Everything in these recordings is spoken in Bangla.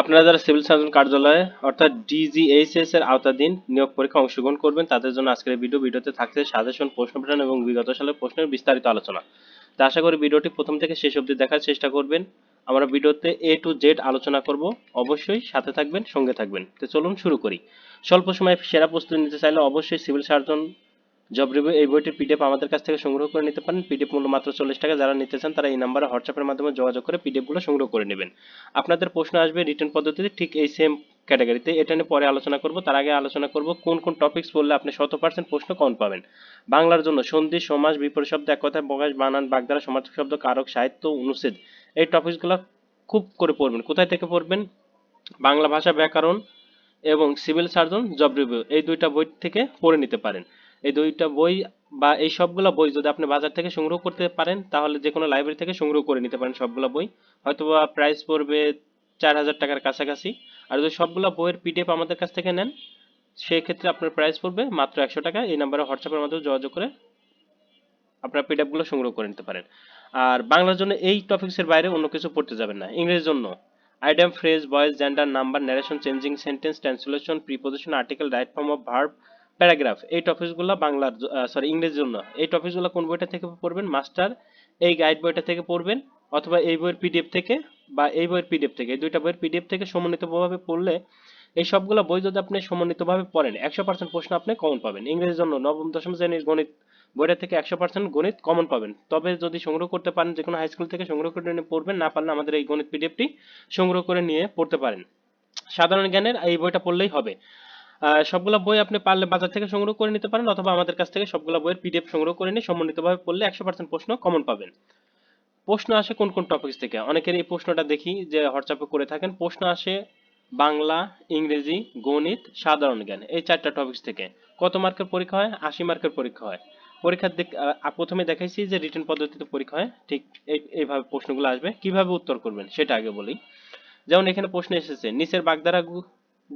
আপনারা যারা সিভিল সার্জন কার্যালয়ে, অর্থাৎ ডিজিএইচএস এর আওতাধীন নিয়োগ পরীক্ষা অংশগ্রহণ করবেন, তাদের জন্য আজকের ভিডিও ভিডিওতে থাকছে সাজেশন প্রশ্ন প্যাটার্ন এবং বিগত সালের প্রশ্নের বিস্তারিত আলোচনা। তা আশা করি ভিডিওটি প্রথম থেকে শেষ অবধি দেখার চেষ্টা করবেন। আমরা ভিডিওতে এ টু জেড আলোচনা করব। অবশ্যই সাথে থাকবেন, সঙ্গে থাকবেন। তো চলুন শুরু করি। স্বল্প সময়ে সেরা প্রস্তুতি নিতে চাইলে অবশ্যই সিভিল সার্জন জব রিভিউ এই বইটির পিডিএফ আমাদের কাছ থেকে সংগ্রহ করে নিতে পারেন। পিডিএফ মূল্য মাত্র চল্লিশ টাকা। যারা নিতে চান, তারা এই নাম্বারে হোয়াটসঅ্যাপের মাধ্যমে যোগাযোগ করে পিডিএফগুলো সংগ্রহ করে নেবেন। আপনাদের প্রশ্ন আসবে রিটার্ন পদ্ধতিতে ঠিক এই সেম ক্যাটাগরিতে এটা নিয়ে পরে আলোচনা করব। তার আগে আলোচনা করব কোন কোন টপিকস বললে আপনি শত পার্সেন্ট প্রশ্ন কম পাবেন। বাংলার জন্য সন্ধি, সমাজ, বিপরীত শব্দ এক কথায় প্রকাশ বানান বাগদারা সমার্থক শব্দ, কারক, সাহিত্য, অনুচ্ছেদ। এই টপিকসগুলো খুব করে পড়বেন। কোথায় থেকে পড়বেন? বাংলা ভাষা ব্যাকরণ এবং সিভিল সার্জন জব রিভিউ এই দুইটা বই থেকে পড়ে নিতে পারেন। এই দুইটা বই বা এই সবগুলো বই যদি আপনি বাজার থেকে সংগ্রহ করতে পারেন, তাহলে যে কোনো লাইব্রেরি থেকে সংগ্রহ করে নিতে পারেন সবগুলো বই। হয়তো বা প্রাইস পড়বে চার হাজার টাকার কাছাকাছি। আর যদি সবগুলো বইয়ের পিডিএফ আমাদের কাছ থেকে নেন, সেক্ষেত্রে আপনার প্রাইস পড়বে মাত্র একশো টাকা। এই নাম্বারে হোয়াটসঅ্যাপের মাধ্যমে যোগাযোগ করে আপনার পিডিএফগুলো সংগ্রহ করে নিতে পারেন। আর বাংলার জন্য এই টপিকসের বাইরে অন্য কিছু পড়তে যাবেন না। ইংরেজির জন্য। Item phrase voice gender number narration changing sentence translation preposition article right form of verb paragraph, এই টপিকসগুলো বাংলার সরি ইংরেজির জন্য। এই টপিকসগুলো কোন বইটা থেকে পড়বেন? মাস্টার, এই গাইড বইটা থেকে পড়বেন, অথবা এই বইয়ের পিডিএফ থেকে বা এই বইয়ের পিডিএফ থেকে। এই দুইটা বইয়ের পিডিএফ থেকে সমন্বিতভাবে পড়লে এই সবগুলো বই যদি আপনি সমন্বিতভাবে পড়েন, একশো পার্সেন্ট প্রশ্ন আপনি কমন পাবেন। ইংরেজির জন্য নবম, দশম শ্রেণির গণিত বইটা থেকে একশো পার্সেন্ট গণিত কমন পাবেন। তবে যদি সংগ্রহ করতে পারেন, যে কোনো হাই স্কুল থেকে সংগ্রহ করে নিয়ে পড়বেন, না পারলে আমাদের এই গণিত পিডিএফটি সংগ্রহ করে নিয়ে পড়তে পারেন। সাধারণ জ্ঞানের এই বইটা পড়লেই হবে। সবগুলো বই আপনি পারলে বাজার থেকে সংগ্রহ করে নিতে পারেন অথবা আমাদের কাছ থেকে সবগুলো বইয়ের পিডিএফ সংগ্রহ করে নিয়ে সমন্বিতভাবে পড়লে একশো পার্সেন্ট প্রশ্ন কমন পাবেন। প্রশ্ন আসে কোন কোন টপিকস থেকে? অনেকের এই প্রশ্নটা দেখি যে হোয়াটসঅ্যাপে করে থাকেন, প্রশ্ন আসে বাংলা, ইংরেজি, গণিত, সাধারণ জ্ঞান, এই চারটা টপিকস থেকে। কত মার্কের পরীক্ষা হয়? আশি মার্কের পরীক্ষা হয়। পরীক্ষার দিক প্রথমে দেখাইছি যে রিটেন পদ্ধতিতে পরীক্ষা হয়, ঠিক এই, এইভাবে প্রশ্নগুলো আসবে। কীভাবে উত্তর করবেন সেটা আগে বলি। যেমন এখানে প্রশ্ন এসেছে, নিচের বাগধারা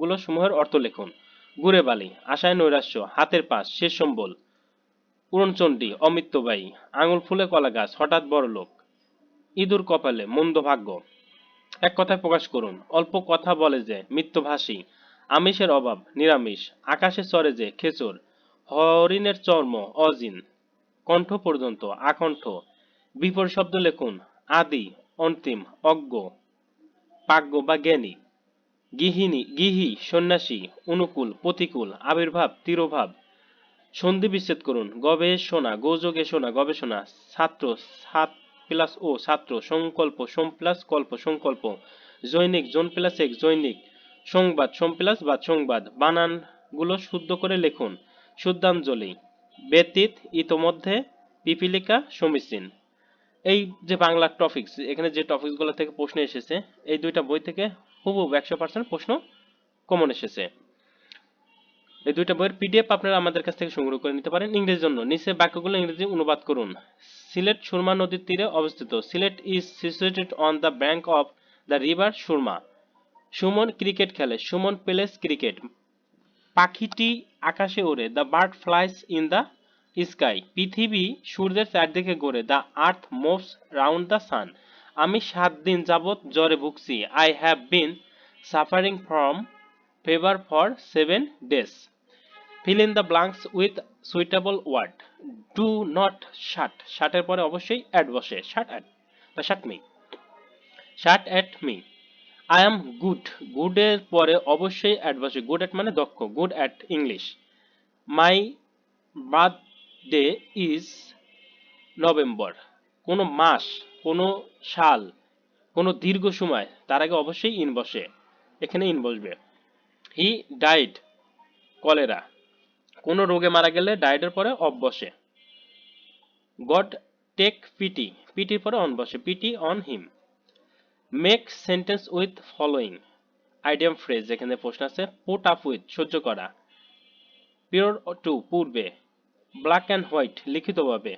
গুলো সমূহের অর্থ লিখুন। গুড়ে বালি, আশায় নৈরাশ্য, হাতের পাশ শেষ সম্বল। পূরণচণ্ডী অমিত্যবায়ী আঙুল ফুলে কলা গাছ, হঠাৎ বড় লোক। ইঁদুর কপালে, মন্দ ভাগ্য। এক কথায় প্রকাশ করুন, অল্প কথা বলে যে মিথ্যভাষী আমিষের অভাব, নিরামিষ, আকাশে চরে যে, খেচর, হরিণের চর্ম, অজিন। কণ্ঠ পর্যন্ত, আকণ্ঠ। বিপর শব্দ লেখুন, আদি, অন্তিম, অজ্ঞ। পাগ্য বা জ্ঞানী। গৃহিণী, গৃহী, সন্ন্যাসী, অনুকূল, প্রতিকূল, আবির্ভাব, তিরোভাব। সন্ধি বিচ্ছেদ করুন। গবেষণা গোযোগে শোনা গবেষণা। ছাত্র, সাত প্লাস ও ছাত্র, সংকল্প, সোম প্লাস কল্প, সংকল্প। জৈনিক, জোন প্লাস এক, জৈনিক। সংবাদ, সোম প্লাস বাদ, সংবাদ। বানানগুলো শুদ্ধ করে লিখুন। শুদ্ধাঞ্জলি। ব্যতীত ইতোমধ্যে পিপিলিকা সমীচীন। এই যে বাংলা টপিকস এখানে যে টপিকসগুলো থেকে প্রশ্ন এসেছে, এই দুইটা বই থেকে হুবহু একশো পার্সেন্ট প্রশ্ন কমন এসেছে। এই দুইটা বইয়ের পিডিএফ আপনারা আমাদের কাছ থেকে সংগ্রহ করে নিতে পারেন। ইংরেজির জন্য নিচে বাক্যগুলো ইংরেজি অনুবাদ করুন। সিলেট সুরমা নদীর তীরে অবস্থিত। Sylhet is situated on the bank of the river Surma Suman cricket খেলে। Suman plays cricket. পাখিটি আকাশে ওড়ে। The bird flies in the sky পৃথিবী সূর্যের চারদিকে ঘোরে। The earth moves round the sun আমি সাত দিন যাবৎ জ্বরে ভুগছি। I have been suffering from fever for seven days fill in the blanks with suitable word do not shout শার্টের পরে অবশ্যই অ্যাড বসে। শার্ট অ্যাট বা shout me shout at me I am good গুডের পরে অবশ্যই অ্যাড বসে। গুড অ্যাট মানে দক্ষ। Good at English my birthday is November কোনো মাস কোনো সাল, কোনো দীর্ঘ সময় তার আগে অবশ্যই ইন বসে, এখানে ইন বসবে। হি ডাইড কলেরা, কোনো রোগে মারা গেলে ডায়েটের পরে অফ বসে। গড টেক পিটি, পিটির পরে অন বসে, pity on him. Make sentence with following, idiom phrase, এখানে প্রশ্ন আছে, পুট আপ উইথ, সহ্য করা। পিওর টু, পূর্বে, ব্ল্যাক অ্যান্ড হোয়াইট, লিখিতভাবে।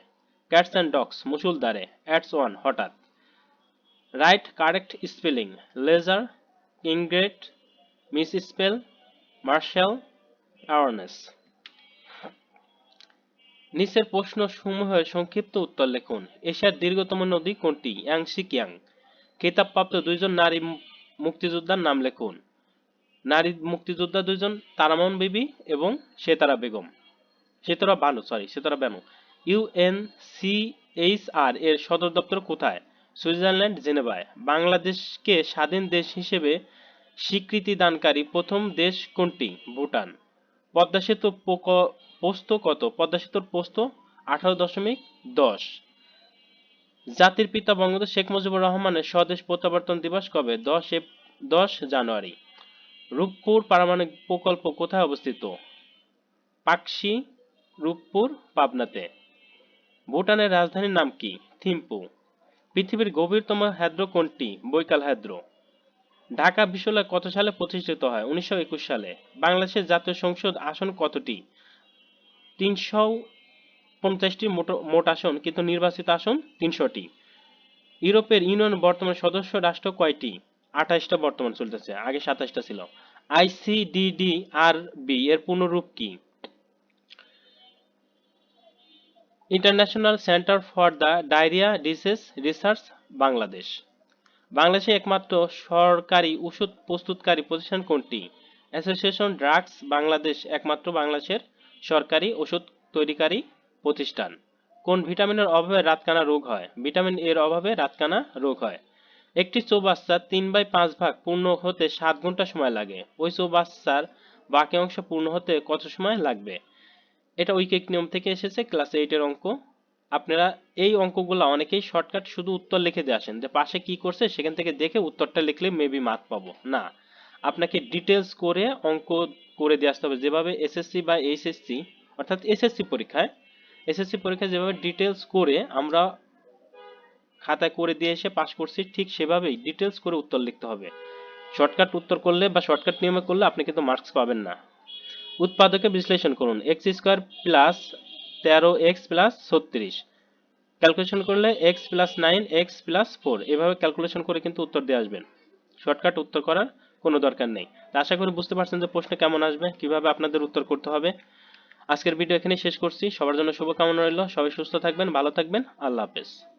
ক্যাটস অ্যান্ড ডগস মুসুলদারে অ্যাটস ওয়ান হঠাৎ। Write correct spelling leisure ingrate misspell marshal awareness নিচের প্রশ্ন সমূহের সংক্ষিপ্ত উত্তর লিখুন। এশিয়ার দীর্ঘতম নদী কোনটি? ইয়াংশি কিয়াং খেতাবপ্রাপ্ত দুইজন নারী মুক্তিযোদ্ধার নাম লেখুন। নারী মুক্তিযোদ্ধা দুইজন, তারামন বিবি এবং সেতারা বেগম। সেতারা বানু সরি সেতারা বানু ইউএনসিএইচআর এর সদর দপ্তর কোথায়? সুইজারল্যান্ড, জেনেভায়। বাংলাদেশকে স্বাধীন দেশ হিসেবে স্বীকৃতি দানকারী প্রথম দেশ কোনটি? ভুটান। পদ্মা সেতু পোস্ত কত? পদ্মা সেতুর পোস্ত আঠারো দশমিক দশ। জাতির পিতা বঙ্গবন্ধু শেখ মুজিবুর রহমানের স্বদেশ প্রত্যাবর্তন দিবস কবে? দশ দশ জানুয়ারি। রূপপুর পারমাণবিক প্রকল্প কোথায় অবস্থিত? পাকশি, রূপপুর, পাবনাতে। ভুটানের রাজধানীর নাম কি? থিম্পু। পৃথিবীর গভীরতম হ্রদ কোনটি? বৈকাল হ্রদ ঢাকা বিশ্ববিদ্যালয় কত সালে প্রতিষ্ঠিত হয়? উনিশশো একুশ সালে। বাংলাদেশের জাতীয় সংসদ আসন কতটি? তিনশো পঞ্চাশটি মোট- মোট আসন, কিন্তু নির্বাচিত আসন তিনশোটি। ইউরোপের ইউনিয়ন বর্তমান সদস্য রাষ্ট্র কয়টি? আঠাশটা বর্তমান চলতেছে, আগে সাতাশটা ছিল। আইসিডিডি আর বি, এর পূর্ণরূপ কি? International centre for the diarrhoea disease research Bangladesh বাংলাদেশে একমাত্র সরকারি ওষুধ প্রস্তুতকারী প্রতিষ্ঠান কোনটি? অ্যাসোসিয়েশন ড্রাগস বাংলাদেশ একমাত্র বাংলাদেশের সরকারি ওষুধ তৈরিকারী প্রতিষ্ঠান। কোন ভিটামিনের অভাবে রাতকানা রোগ হয়? ভিটামিন এর অভাবে রাতকানা রোগ হয়। একটি চৌবাচ্চার তিন বাই পাঁচ ভাগ পূর্ণ হতে সাত ঘণ্টা সময় লাগে। ওই চৌবাচ্চার বাকি অংশ পূর্ণ হতে কত সময় লাগবে? এটা ঐকিক নিয়ম থেকে এসেছে ক্লাস এইটের অঙ্ক। আপনারা এই অঙ্কগুলো অনেকেই শর্টকাট শুধু উত্তর লিখে দিয়ে আসেন, যে পাশে কি করছে সেখান থেকে দেখে উত্তরটা লিখলে মেবি মার্ক পাবো। না, আপনাকে ডিটেলস করে অঙ্ক করে দিয়ে আসতে হবে। যেভাবে এসএসসি বা এইচএসসি অর্থাৎ এসএসসি পরীক্ষায় এসএসসি পরীক্ষায় যেভাবে ডিটেলস করে আমরা খাতায় করে দিয়ে এসে পাস করছি, ঠিক সেভাবেই ডিটেলস করে উত্তর লিখতে হবে। শর্টকাট উত্তর করলে বা শর্টকাট নিয়মে করলে আপনি কিন্তু মার্কস পাবেন না। উৎপাদকে বিশ্লেষণ করুন এক্স স্কোয়ার প্লাস তেরো এক্স প্লাস ছত্রিশ। ক্যালকুলেশন করলে x plus nine x plus four এভাবে ক্যালকুলেশন করে কিন্তু উত্তর দিয়ে আসবেন। শর্টকাট উত্তর করার কোনো দরকার নেই। তা আশা করি বুঝতে পারছেন যে প্রশ্ন কেমন আসবে, কীভাবে আপনাদের উত্তর করতে হবে। আজকের ভিডিও এখানেই শেষ করছি। সবার জন্য শুভকামনা রইল। সবাই সুস্থ থাকবেন, ভালো থাকবেন। আল্লাহ হাফেজ।